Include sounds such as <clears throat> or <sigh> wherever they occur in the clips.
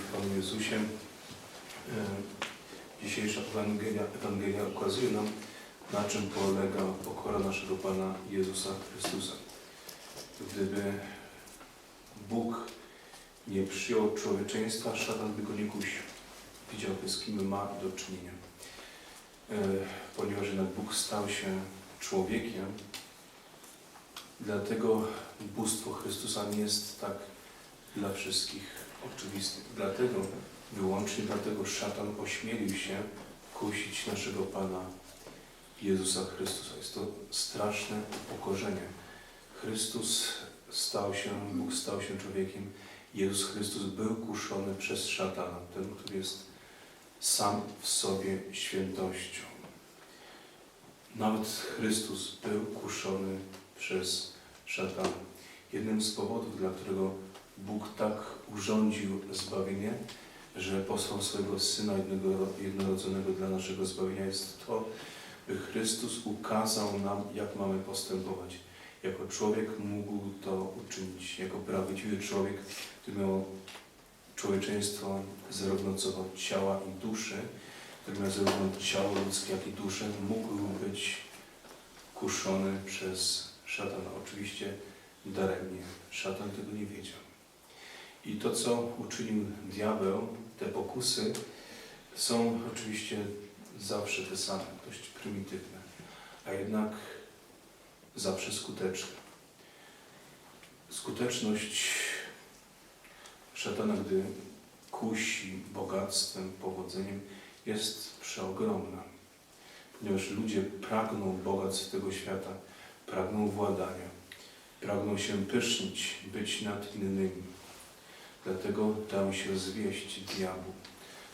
w Panu Jezusie. E, Dzisiejsza Ewangelia, Ewangelia ukazuje nam, na czym polega pokora naszego Pana Jezusa Chrystusa. Gdyby Bóg nie przyjął człowieczeństwa, szatan by go nie kusił. Widziałby, z kim ma do czynienia. E, Ponieważ jednak Bóg stał się człowiekiem, dlatego bóstwo Chrystusa nie jest tak dla wszystkich oczywiste. Dlatego, wyłącznie dlatego szatan ośmielił się kusić naszego Pana Jezusa Chrystusa. Jest to straszne upokorzenie. Chrystus stał się, Bóg stał się człowiekiem. Jezus Chrystus był kuszony przez szatana, ten, który jest sam w sobie świętością. Nawet Chrystus był kuszony przez szatana. Jednym z powodów, dla którego Bóg tak urządził zbawienie, że posłał swojego Syna jednorodzonego dla naszego zbawienia, jest to, by Chrystus ukazał nam, jak mamy postępować. Jako człowiek mógł to uczynić. Jako prawdziwy człowiek, który miał człowieczeństwo zarówno co ciała i duszy, który miał zarówno ciało ludzkie, jak i duszę, mógł być kuszony przez szatana. Oczywiście daremnie. Szatan tego nie wiedział. I to, co uczynił diabeł, te pokusy, są oczywiście zawsze te same, dość prymitywne, a jednak zawsze skuteczne. Skuteczność szatana, gdy kusi bogactwem, powodzeniem, jest przeogromna. Ponieważ ludzie pragną bogactw tego świata, pragną władania, pragną się pysznić, być nad innymi. Dlatego dają się zwieść diabłu.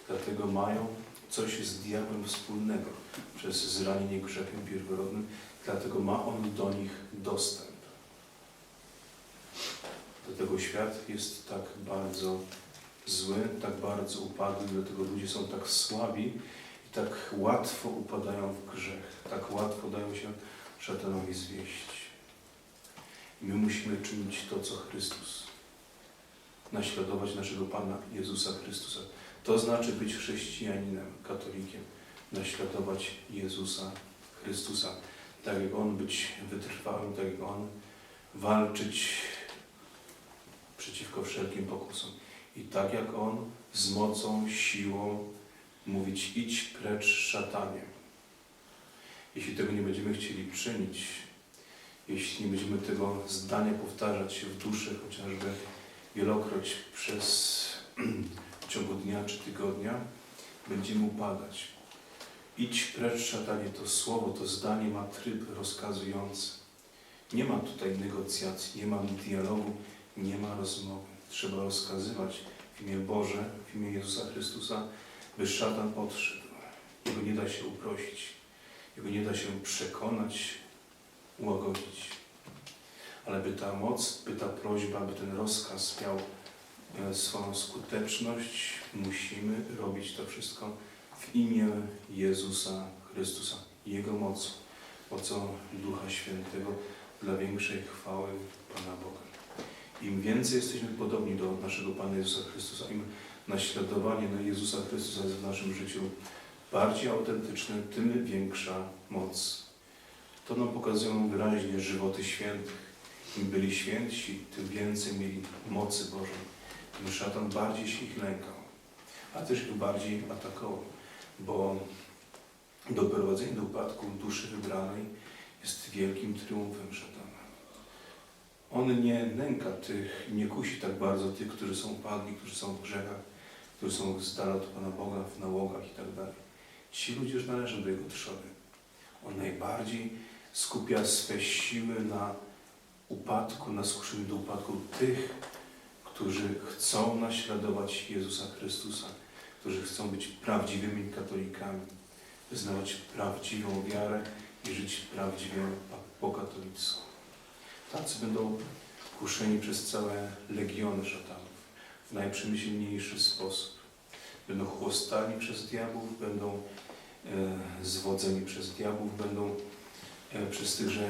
Dlatego mają coś z diabłem wspólnego przez zranienie grzechem pierworodnym. Dlatego ma on do nich dostęp. Dlatego świat jest tak bardzo zły, tak bardzo upadły, dlatego ludzie są tak słabi i tak łatwo upadają w grzech, tak łatwo dają się szatanowi zwieść. I my musimy czynić to, co Chrystus. Naśladować naszego Pana Jezusa Chrystusa. To znaczy być chrześcijaninem, katolikiem. Naśladować Jezusa Chrystusa. Tak jak On być wytrwałym, tak jak On walczyć przeciwko wszelkim pokusom. I tak jak On z mocą, siłą mówić idź precz szatanie. Jeśli tego nie będziemy chcieli czynić, jeśli nie będziemy tego zdania powtarzać w duszy chociażby wielokroć przez <clears throat> w ciągu dnia czy tygodnia, będziemy upadać. Idź precz szatanie, to słowo, to zdanie ma tryb rozkazujący. Nie ma tutaj negocjacji, nie ma dialogu, nie ma rozmowy. Trzeba rozkazywać w imię Boże, w imię Jezusa Chrystusa, by szatan odszedł. Jego nie da się uprosić, jego nie da się przekonać, ułagodzić. Ale by ta moc, by ta prośba, by ten rozkaz miał e, swoją skuteczność, musimy robić to wszystko w imię Jezusa Chrystusa. Jego mocą, mocą Ducha Świętego dla większej chwały Pana Boga. Im więcej jesteśmy podobni do naszego Pana Jezusa Chrystusa, im naśladowanie na Jezusa Chrystusa jest w naszym życiu bardziej autentyczne, tym większa moc. To nam pokazują wyraźnie żywoty świętych. Im byli święci, tym więcej mieli mocy Bożej. Tym szatan bardziej się ich lękał, a też ich bardziej atakował, bo doprowadzenie do upadku duszy wybranej jest wielkim triumfem szatana. On nie nęka tych, nie kusi tak bardzo tych, którzy są upadli, którzy są w grzechach, którzy są z dala od Pana Boga, w nałogach i tak dalej. Ci ludzie już należą do Jego trzody. On najbardziej skupia swe siły na upadku, na skuszeniu do upadku tych, którzy chcą naśladować Jezusa Chrystusa, którzy chcą być prawdziwymi katolikami, wyznawać prawdziwą wiarę i żyć prawdziwie po katolicku. Tacy będą kuszeni przez całe legiony szatanów w najprzemyślniejszy sposób. Będą chłostani przez diabłów, będą e, zwodzeni przez diabłów, będą e, przez tychże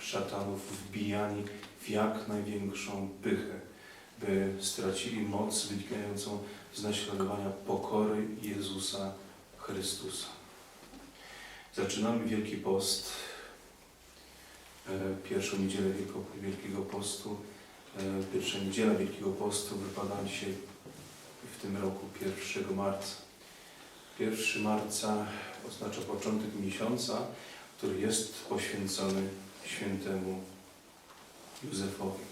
szatanów wbijani w jak największą pychę, by stracili moc wynikającą z naśladowania pokory Jezusa Chrystusa. Zaczynamy Wielki Post, e, pierwszą niedzielę Wielkiego Postu. E, Pierwsza niedziela Wielkiego Postu wypada dzisiaj w tym roku 1 marca. 1 marca oznacza początek miesiąca, który jest poświęcony świętemu Józefowi.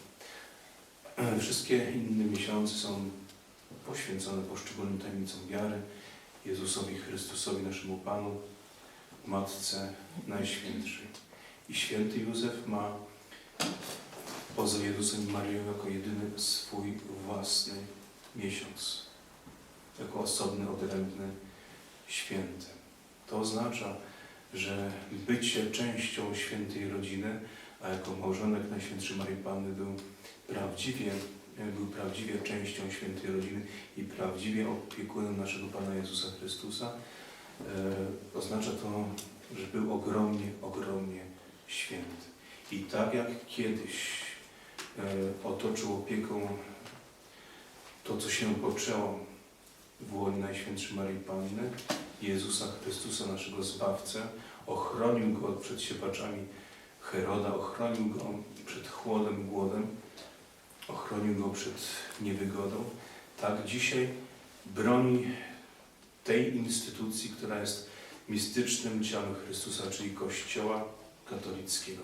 <clears throat> Wszystkie inne miesiące są poświęcone poszczególnym tajemnicom wiary, Jezusowi Chrystusowi, naszemu Panu, Matce Najświętszej. I święty Józef ma poza Jezusem i Marią jako jedyny swój własny miesiąc, jako osobny, odrębny święty. To oznacza, że bycie częścią świętej rodziny, a jako małżonek Najświętszej Maryi Panny był prawdziwie, był prawdziwie częścią świętej rodziny i prawdziwie opiekunem naszego Pana Jezusa Chrystusa, e, oznacza to, że był ogromnie, ogromnie święty. I tak jak kiedyś e, otoczył opieką to, co się poczęło w łonie Najświętszej Maryi Panny, Jezusa Chrystusa, naszego Zbawcę, ochronił Go przed siepaczami Heroda, ochronił Go przed chłodem, głodem, ochronił Go przed niewygodą. Tak dzisiaj broni tej instytucji, która jest mistycznym ciałem Chrystusa, czyli Kościoła katolickiego.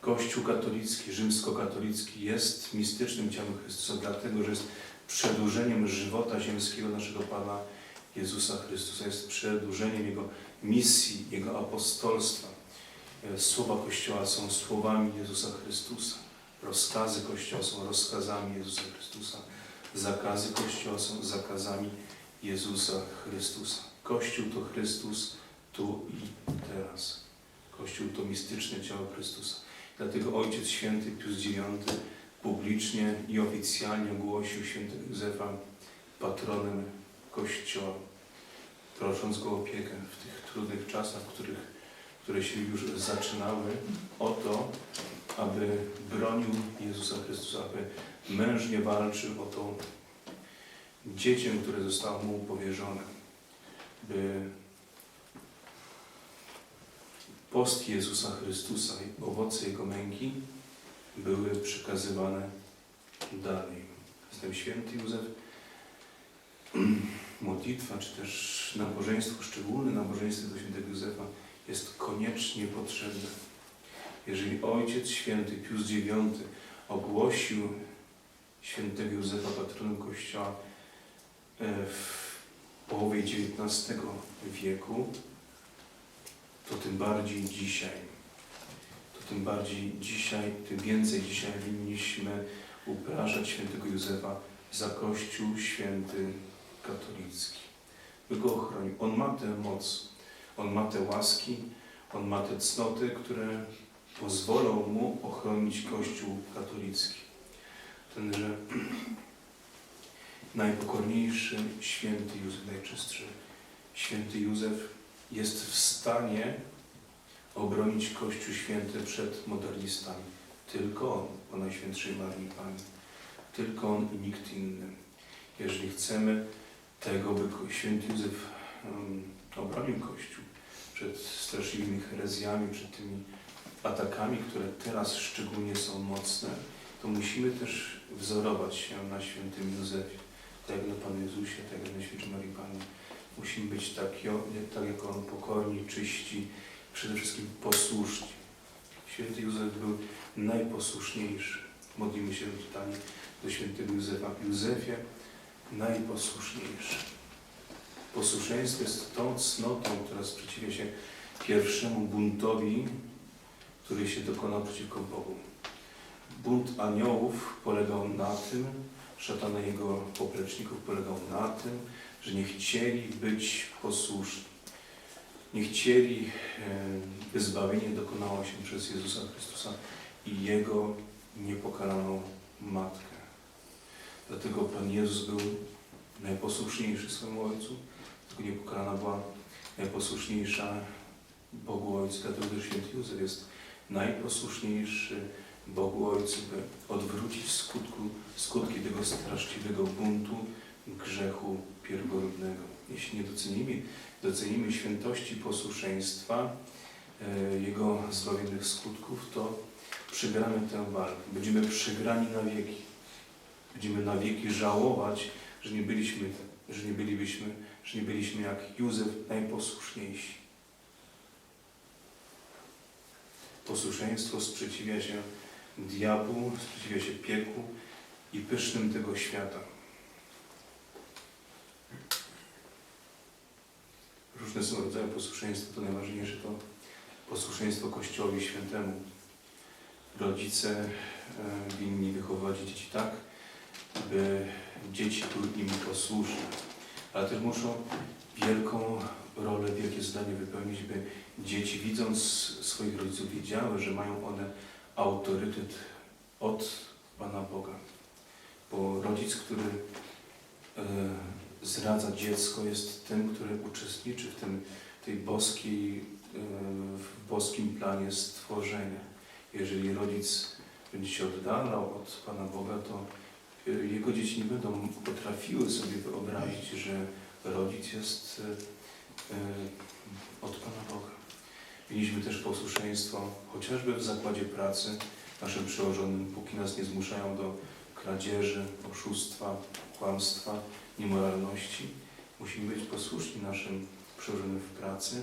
Kościół katolicki, rzymskokatolicki jest mistycznym ciałem Chrystusa, dlatego że jest przedłużeniem żywota ziemskiego naszego Pana Jezusa Chrystusa, jest przedłużeniem Jego misji, Jego apostolstwa. Słowa Kościoła są słowami Jezusa Chrystusa. Rozkazy Kościoła są rozkazami Jezusa Chrystusa. Zakazy Kościoła są zakazami Jezusa Chrystusa. Kościół to Chrystus tu i teraz. Kościół to mistyczne ciało Chrystusa. Dlatego Ojciec Święty Pius IX publicznie i oficjalnie ogłosił świętego Józefa patronem Kościoła, prosząc go o opiekę w tych trudnych czasach, których, które się już zaczynały, o to, aby bronił Jezusa Chrystusa, aby mężnie walczył o to dziecię, które zostało mu powierzone, by post Jezusa Chrystusa i owoce Jego męki były przekazywane dalej. Jestem święty Józef. Modlitwa, czy też nabożeństwo, szczególne nabożeństwo do świętego Józefa jest koniecznie potrzebne. Jeżeli Ojciec Święty Pius IX ogłosił świętego Józefa patronem Kościoła e, w połowie XIX wieku, to tym bardziej dzisiaj, to tym bardziej dzisiaj, tym więcej dzisiaj winniśmy uprażać świętego Józefa za Kościół święty katolicki. By go ochronił. On ma tę moc, on ma te łaski, on ma te cnoty, które pozwolą mu ochronić Kościół katolicki. Tenże <clears throat> najpokorniejszy święty Józef, najczystszy święty Józef jest w stanie obronić Kościół święty przed modernistami. Tylko on, po Najświętszej Marii Pani. Tylko on i nikt inny. Jeżeli chcemy tego, by święty Józef obronił Kościół przed straszliwymi herezjami, przed tymi atakami, które teraz szczególnie są mocne, to musimy też wzorować się na świętym Józefie, tak jak na Panu Jezusie, tak jak na świętej Marii Pani. Musimy być tak, tak jak On, pokorni, czyści, przede wszystkim posłuszni. Święty Józef był najposłuszniejszy. Modlimy się tutaj do świętego Józefa. Józefie, najposłuszniejszy. Posłuszeństwo jest tą cnotą, która sprzeciwia się pierwszemu buntowi, który się dokonał przeciwko Bogu. Bunt aniołów polegał na tym, szatana jego popleczników polegał na tym, że nie chcieli być posłuszni. Nie chcieli, e, by zbawienie dokonało się przez Jezusa Chrystusa i Jego niepokalaną Matkę. Dlatego Pan Jezus był najposłuszniejszy swemu Ojcu, tylko niepokalana była najposłuszniejsza Bogu Ojcu. Dlatego też święty Józef jest najposłuszniejszy Bogu Ojcu, by odwrócić skutku, skutki tego straszliwego buntu, grzechu pierworodnego. Jeśli nie docenimy, docenimy świętości posłuszeństwa, e, jego zbawiennych skutków, to przegramy tę walkę. Będziemy przegrani na wieki. Będziemy na wieki żałować, że nie byliśmy, że nie bylibyśmy, że nie byliśmy jak Józef najposłuszniejsi. Posłuszeństwo sprzeciwia się diabłu, sprzeciwia się piekłu i pysznym tego świata. Różne są rodzaje posłuszeństwa. To najważniejsze to posłuszeństwo Kościołowi Świętemu. Rodzice e, winni wychowywać dzieci tak, by dzieci były im posłuszne, ale też muszą wielką rolę, wielkie zadanie wypełnić, by dzieci widząc swoich rodziców wiedziały, że mają one autorytet od Pana Boga. Bo rodzic, który e, zradza dziecko, jest tym, który uczestniczy w tym, tej boskiej, e, w boskim planie stworzenia. Jeżeli rodzic będzie się oddalał od Pana Boga, to jego dzieci nie będą potrafiły sobie wyobrazić, że rodzic jest e, e, od Pana Boga. Mieliśmy też posłuszeństwo, chociażby w zakładzie pracy naszym przełożonym, póki nas nie zmuszają do kradzieży, oszustwa, kłamstwa, niemoralności. Musimy być posłuszni naszym przełożonym w pracy,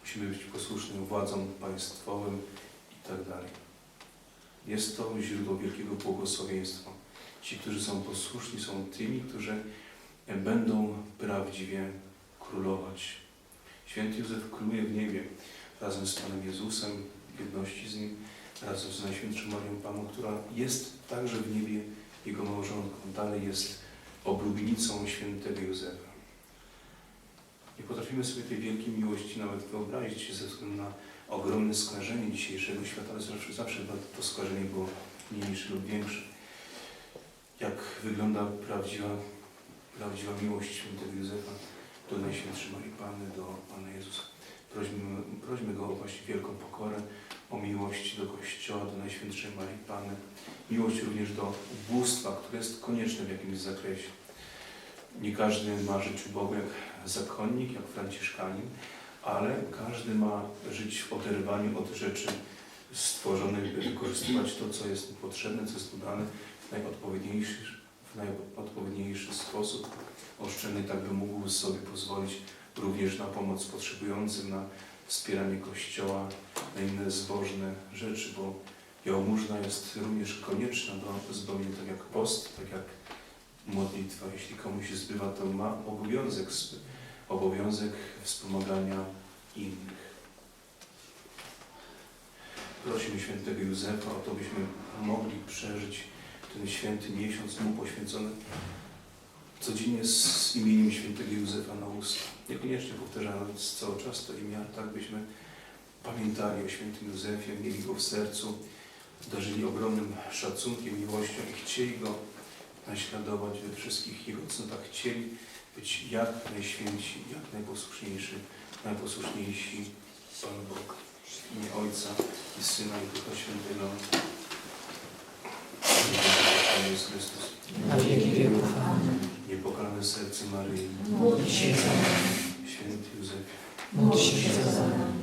musimy być posłuszni władzom państwowym i tak. Jest to źródło wielkiego błogosławieństwa. Ci, którzy są posłuszni, są tymi, którzy będą prawdziwie królować. Święty Józef króluje w niebie razem z Panem Jezusem, w jedności z Nim, razem z Najświętszą Marią Panną, która jest także w niebie Jego małżonką. Dalej jest oblubienicą świętego Józefa. Nie potrafimy sobie tej wielkiej miłości nawet wyobrazić ze względu na ogromne skażenie dzisiejszego świata, ale zawsze, zawsze to skażenie było mniejsze lub większe. Wygląda prawdziwa, prawdziwa miłość świętego Józefa do Najświętszej Marii Panny, do Pana Jezusa. Prośmy, prośmy Go o właśnie wielką pokorę, o miłość do Kościoła, do Najświętszej Marii Panny. Miłość również do ubóstwa, które jest konieczne w jakimś zakresie. Nie każdy ma żyć u Boga jak zakonnik, jak franciszkanin, ale każdy ma żyć w oderwaniu od rzeczy stworzonych, by wykorzystywać to, co jest potrzebne, co jest mu dane w najodpowiedniejszy, w najodpowiedniejszy sposób, oszczędny, tak by mógł sobie pozwolić również na pomoc potrzebującym, na wspieranie Kościoła, na inne zbożne rzeczy, bo jałmużna jest również konieczna do zbawienia, tak jak post, tak jak modlitwa. Jeśli komuś się zbywa, to ma obowiązek, obowiązek wspomagania innych. Prosimy świętego Józefa o to, byśmy mogli przeżyć ten święty miesiąc mu poświęcony codziennie z imieniem świętego Józefa na usta. Niekoniecznie powtarzając cały czas to imię, tak byśmy pamiętali o świętym Józefie, mieli go w sercu, darzyli ogromnym szacunkiem, miłością i chcieli go naśladować we wszystkich jego cnotach. Chcieli być jak najświęci, jak najposłuszniejsi, najposłuszniejsi Panu Bogu. W imię Ojca i Syna i Ducha Świętego. Amen. Jezus Chrystus. na wieki wieków. Niepokalane serce Maryi, Módl się za nami. święty Józefie, Módl się za nami.